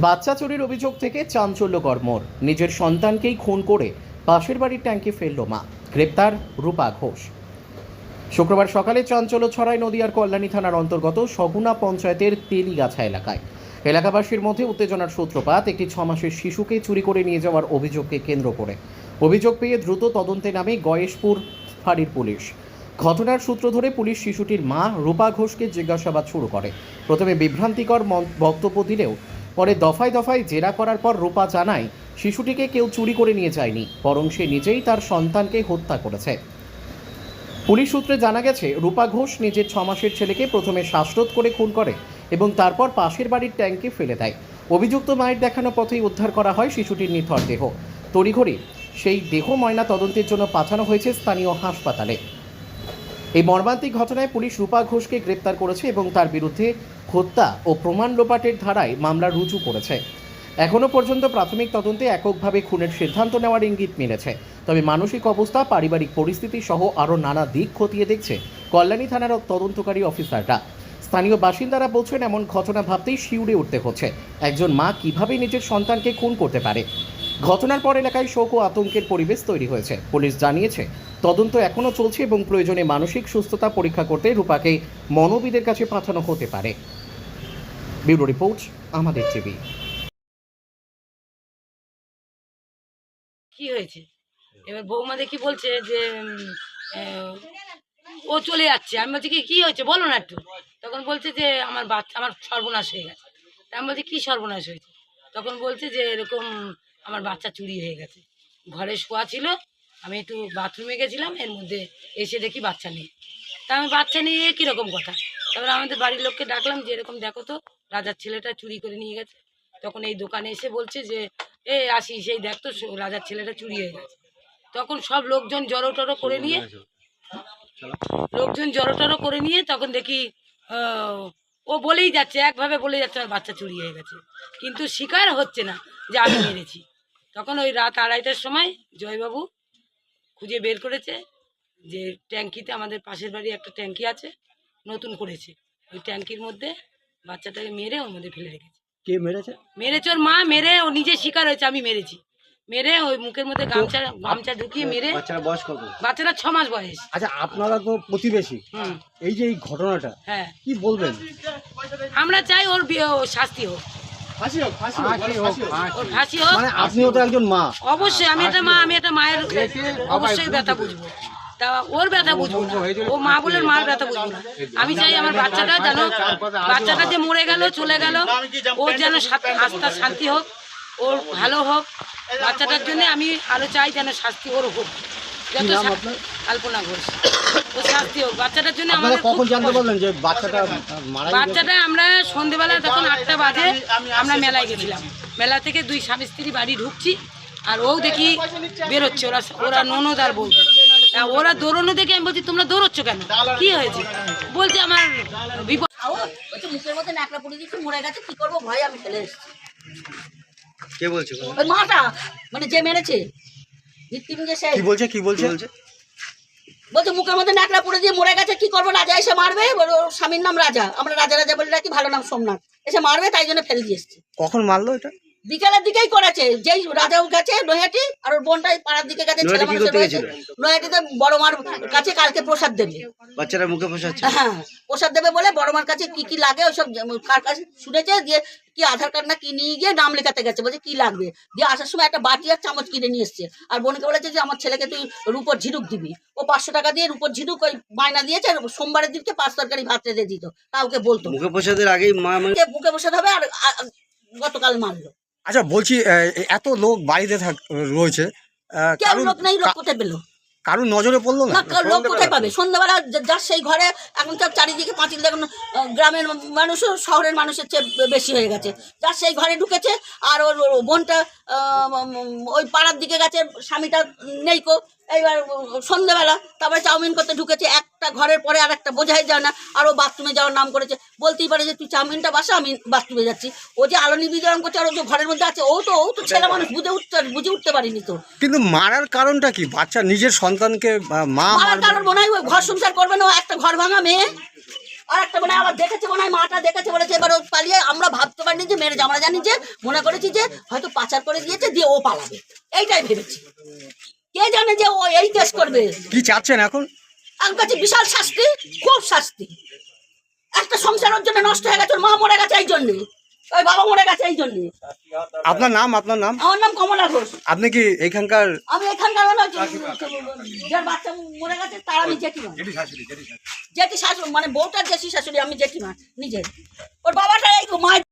বাচ্চা চুরির অভিযোগ থেকে চাঞ্চল্যকর মোড়। নিজের সন্তানকেই খুন করে পাশের বাড়ির ট্যাঙ্কে ফেলল মা। গ্রেপ্তার রূপা ঘোষ। শুক্রবার সকালে চাঞ্চল্য ছড়ায় নদিয়ার কল্যাণী থানার অন্তর্গত সগুনা পঞ্চায়েতের তেলিগাছা এলাকায়। এলাকাবাসীর মধ্যে উত্তেজনার সূত্রপাত, একটি ছমাসের শিশুকে চুরি করে নিয়ে যাওয়ার অভিযোগকে কেন্দ্র করে। অভিযোগ পেয়ে দ্রুত তদন্তে নামে গয়েশপুর ফাঁড়ির পুলিশ। ঘটনার সূত্র ধরে পুলিশ শিশুটির মা রূপা ঘোষকে জিজ্ঞাসাবাদ শুরু করে। প্রথমে বিভ্রান্তিকর বক্তব্য দিলেও পরে দফায় দফায় জেরা করার পর রূপা জানায়, শিশুটিকে কেউ চুরি করে নিয়ে যায়নি, বরং সে নিজেই তার সন্তানকে হত্যা করেছে। পুলিশ সূত্রে জানা গেছে, রূপা ঘোষ নিজের ছ মাসের ছেলেকে প্রথমে শ্বাসরোধ করে খুন করে এবং তারপর পাশের বাড়ির ট্যাঙ্কে ফেলে দেয়। অভিযুক্ত মায়ের দেখানো পথেই উদ্ধার করা হয় শিশুটির নিথর দেহ। তড়িঘড়ি সেই দেহ ময়না তদন্তের জন্য পাঠানো হয়েছে স্থানীয় হাসপাতালে। এই মর্মান্তিক ঘটনায় পুলিশ রূপা ঘোষকে গ্রেপ্তার করেছে এবং তার বিরুদ্ধে হত্যা ও প্রমাণ লোপাটের ধারায় মামলা রুজু করেছে। এখনও পর্যন্ত প্রাথমিক তদন্তে এককভাবে খুনের সিদ্ধান্ত নেওয়ার ইঙ্গিত মিলেছে। তবে মানসিক অবস্থা, পারিবারিক পরিস্থিতি সহ আরও নানা দিক খতিয়ে দেখছে কল্যাণী থানার তদন্তকারী অফিসাররা। স্থানীয় বাসিন্দারা বলছেন, এমন ঘটনা ভাবতেই শিউরে উঠতে হচ্ছে। একজন মা কীভাবে নিজের সন্তানকে খুন করতে পারে? ঘটনার পর এলাকায় শোক ও আতঙ্কের পরিবেশ তৈরি হয়েছে। পুলিশ জানিয়েছে তদন্ত এখনও চলছে এবং প্রয়োজনে মানসিক সুস্থতা পরীক্ষা করতে রূপাকে মনোবিদের কাছে পাঠানো হতে পারে। ব্যুরো রিপোর্ট, আমাদের টিভি। কি হয়েছে? এবার বৌমা দেখি বলছে যে ও চলে যাচ্ছে। আমি বলছি, কি কি হয়েছে? বলো না একটু। তখন বলছে যে, আমার বাচ্চা, আমার সর্বনাশ হয়ে গেছে। আমি বলছি, কী সর্বনাশ হয়েছে? তখন বলছে যে, এরকম আমার বাচ্চা চুরি হয়ে গেছে। ঘরে শোয়া ছিল আমি একটু বাথরুমে গেছিলাম, এর মধ্যে এসে দেখি বাচ্চা নেই। তা আমি বাচ্চা নিয়ে কীরকম কথা? তারপরে আমাদের বাড়ির লোককে ডাকলাম যে, এরকম দেখো তো, রাজার ছেলেটা চুরি করে নিয়ে গেছে। তখন এই দোকানে এসে বলছে যে, এ আসি সেই দেখ তো রাজার ছেলেটা চুরি হয়ে গেছে। তখন সব লোকজন জড়ো টড়ো করে নিয়ে, লোকজন জড়ো টড়ো করে নিয়ে তখন দেখি, ও বলেই যাচ্ছে, একভাবে বলে যাচ্ছে আমার বাচ্চা চুরি হয়ে গেছে। কিন্তু স্বীকার হচ্ছে না যে, আমি মেরেছি। তখন ওই রাত আড়াইটার সময় জয়বাবু খুঁজে বের করেছে যে ট্যাঙ্কিতে আমাদের পাশের বাড়ি একটা ট্যাঙ্কি আছে নতুন করেছে। ওই ট্যাঙ্কির মধ্যে বাচ্চাটাকে মেরে ওর মধ্যে ফেলে রেখেছে। কে মেরেছে? মেরেছে ওর মা মেরে ও নিজে স্বীকার হয়েছে আমি মেরেছি। মেরে ওই মুখের মধ্যে গামছা গামছা ঢুকিয়ে মেরে বাচ্চারা বয়স কত? বাচ্চাটা ছ মাস বয়স। আচ্ছা আপনারা তো প্রতিবেশী। হুম। এই যে এই ঘটনাটা হ্যাঁ। কি বলবেন? আমরা চাই ওর শাস্তি হোক। মানে আপনিও তো একজন মা। অবশ্যই আমি একটা মা আমি একটা মায়ের অবশ্যই ব্যথা বুঝব। তা ওর ব্যথা বুঝব না। ও মা বলে মার ব্যথা বুঝব না। আমি চাই আমার বাচ্চাটা যেন বাচ্চাটা যে মরে গেল চলে গেল ওর যেন আস্থা শান্তি হোক ওর ভালো হোক। বাচ্চাটার জন্য আমি আরও চাই যেন শাস্তি ওর হোক। যত নাম শা- আপনার? কল্পনা ঘোষ। ও শাস্তি হোক। বাচ্চাটার জন্য আমাদের কখন জানতে পারলেন যে বাচ্চাটা বাচ্চাটা আমরা সন্ধেবেলা তখন আটটা বাজে আমরা মেলায় গেছিলাম। মেলা থেকে দুই স্বামী স্ত্রী বাড়ি ঢুকছি আর ও দেখি বেরোচ্ছে। ওরা ওরা ননদ আর বলছে ওরা দৌড়নো দেখে আমি বলছি তোমরা দৌড়চ্ছ কেন? কি হয়েছে? বলছে আমার বিপদ মুখের মধ্যে ন্যাকড়া পড়ে দিয়েছি মরে গেছে কি করব? ভয় আমি ফেলে এসেছি। কে বলছে? মাটা মানে যে মেরেছে কি বলছে কি বলছে? বলছে? মুখের মধ্যে ন্যাকড়া পড়ে দিয়ে মরে গেছে কি করব? রাজা এসে মারবে ওর স্বামীর নাম রাজা। আমরা রাজা রাজা বলে রাখি ভালো নাম সোমনাথ। এসে মারবে তাই জন্য ফেলে দিয়ে এসছি। কখন মারলো এটা? বিকালের দিকেই করেছে। যেই রাজাও গেছে নৈহাটি আর ওর বোনটাই পাড়ার দিকে গেছে ছেলে নৈহাটি মানুষের রয়েছে। নৈহাটিতে বড় মার কাছে কালকে প্রসাদ দেবে। বাচ্চারা মুখে বসাচ্ছে হ্যাঁ প্রসাদ দেবে বলে বড় মার কাছে কি কি লাগে ওইসব কার কাছে শুনেছে দিয়ে কি আধার কার্ড না কি নিয়ে গিয়ে নাম লেখাতে গেছে? বলছে কি লাগবে? দিয়ে আসার সময় একটা বাটি আর চামচ কিনে নিয়ে এসছে। আর বোনকে বলেছে যে আমার ছেলেকে তুই রূপর ঝিনুক দিবি। ও পাঁচশো টাকা দিয়ে রূপর ঝিনুক ওই বায়না দিয়েছে আর সোমবারের দিনকে পাঁচ তরকারি ভাত রেঁধে দিত। কাউকে বলতো। মুখে প্রসাদের আগেই মা মানে বুকে বসে হবে আর গতকাল মারলো আচ্ছা বলছি এত লোক বাড়িতে থাক রয়েছে। কেউ লোক নেই লোক কোথায় পেল? কারুর নজরে পড়ল না? লোক কোথায় পাবে? সন্ধ্যাবেলা যার সেই ঘরে এখন তার চারিদিকে পাঁচিল দেখুন গ্রামের মানুষও শহরের মানুষের চেয়ে বেশি হয়ে গেছে। যার সেই ঘরে ঢুকেছে আর ওর বোনটা ওই পাড়ার দিকে গেছে স্বামীটা নেই কো। এইবার সন্ধ্যাবেলা তারপরে চাউমিন করতে ঢুকেছে একটা ঘরের পরে আর একটা বোঝাই যায় না। আর ও বাথরুমে যাওয়ার নাম করেছে। বলতেই পারে যে তুই চাউমিনটা বাসা আমি বাথরুমে যাচ্ছি। ও যে আলো নিবেদন করছে আর ও যে ঘরের মধ্যে আছে ও তো ও তো ছেলে মানুষ বুঝে উঠতে বুঝে উঠতে পারিনি তো। কিন্তু মারার কারণটা কি? বাচ্চা নিজের সন্তানকে মা মারার কারণ মনে হয় ওই ঘর সংসার করবে না একটা ঘর ভাঙা মেয়ে। আর একটা মনে আবার দেখেছে মনে হয় মাটা দেখেছে বলেছে এবার ও পালিয়ে আমরা ভাবতে পারিনি যে মেরেছে আমরা জানি যে মনে করেছি যে হয়তো পাচার করে দিয়েছে দিয়ে ও পালাবে। এইটাই ভেবেছি। কে জানে যে ও এই কেস করবে? কি চাচ্ছেন এখন? আমার কাছে বিশাল শাস্তি খুব শাস্তি। একটা সংসারের জন্য নষ্ট হয়ে গেছে ওর মা মরে গেছে এই জন্যে। ওই বাবা মরে গেছে এই জন্যে। আপনার নাম আপনার নাম? আমার নাম কমলা ঘোষ। আপনি কি এখানকার? আমি এখানকার যার বাচ্চা মরে গেছে তার আমি জেঠিমা। জেঠি শাশুড়ি মানে বউটার জেঠি শাশুড়ি আমি জেঠিমা নিজে। ওর বাবাটা এই মায়ের